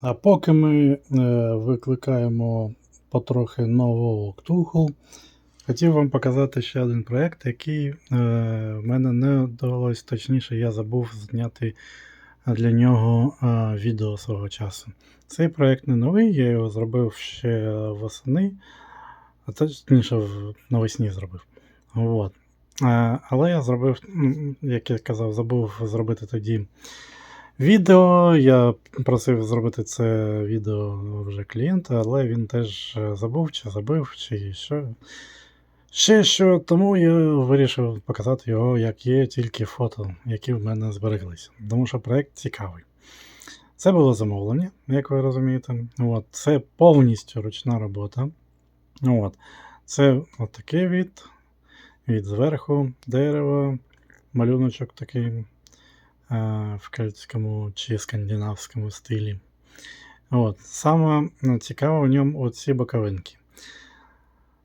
А поки ми е, викликаємо потрохи нового Ктулху, хотів вам показати ще один проєкт, який е, в мене не вдалося, точніше, я забув зняти для нього е, відео свого часу. Цей проєкт не новий, я його зробив ще восени, а точніше навесні зробив. От. Але я зробив, як я казав, забув зробити тоді відео. Я просив зробити це відео вже клієнта, але він теж е, забув, чи забив, чи що. Ще що, тому я вирішив показати його, як є, тільки фото, які в мене збереглися. Тому що проєкт цікавий. Це було замовлення, як ви розумієте. От. Це повністю ручна робота. От. Це от такий від, від зверху, дерево, малюночок такий в кельтському чи скандинавському стилі. От. Саме ну, цікаво в ньому оці боковинки.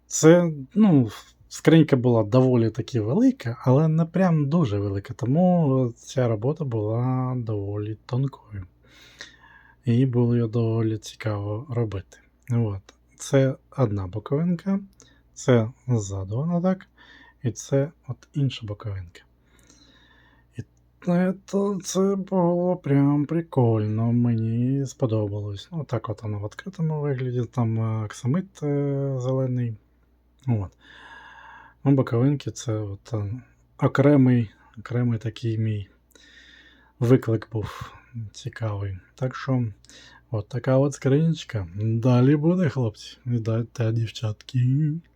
Це, ну, скринька була доволі таки велика, але не прям дуже велика, тому ця робота була доволі тонкою. І було її доволі цікаво робити. От. Це одна боковинка, це ззаду вона так, і це от інша боковинка. І це, було прям прикольно, мені сподобалось. Ну, так от воно в відкритому вигляді, там е, оксамит е, зелений. От. Ну, боковинки це от, е, окремий, окремий такий мій виклик був цікавий. Так що, от така от скринічка. Далі буде, хлопці, і да- та дівчатки.